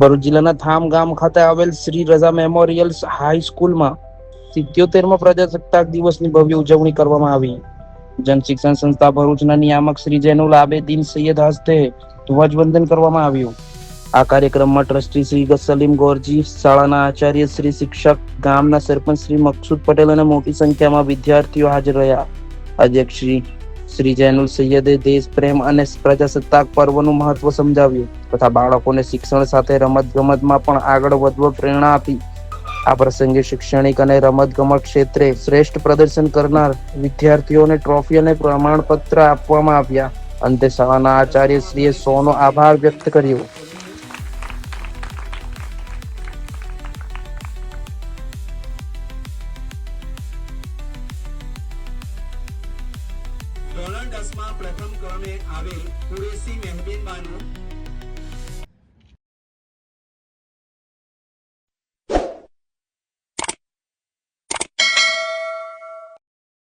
ભરૂચ જિલ્લાના થામ ગામ ખાતે આવેલ શ્રી રઝા મેમોરિયલ હાઈસ્કૂલમાં સિત્યોતેરમો પ્રજાસત્તાક દિવસની ભવ્ય ઉજવણી કરવામાં આવી. જનશિક્ષણ સંસ્થા ભરૂચના નિયામક શ્રી જૈનુલ આબેદીન સૈયદ હસ્તે ધ્વજવંદન કરવામાં આવ્યું. આ કાર્યક્રમમાં ટ્રસ્ટી શ્રી સલીમ ગોરજી, શાળાના આચાર્ય શ્રી શિક્ષક, ગામના સરપંચ શ્રી મકસુદ પટેલ અને મોટી સંખ્યામાં વિદ્યાર્થીઓ હાજર રહ્યા. અધ્યક્ષ શ્રી શ્રી જૈનુલ સૈયદે દેશ, પ્રેમ અને પ્રજાસત્તાક પર્વનું મહત્વ સમજાવ્યું. તથા બાળકોને શિક્ષણ સાથે રમત ગમતમાં પણ આગળ વધવા પ્રેરણા આપી. આ પ્રસંગે શૈક્ષણિક અને રમત ગમત ક્ષેત્રે શ્રેષ્ઠ પ્રદર્શન કરનાર વિદ્યાર્થીઓને ટ્રોફી અને પ્રમાણપત્ર આપવામાં આવ્યા. અંતે શાળાના આચાર્ય શ્રીએ સૌનો આભાર વ્યક્ત કર્યો. દસમાં પ્રથમ ક્રમે આવેલ કુરેશી મહેબીન બાનુ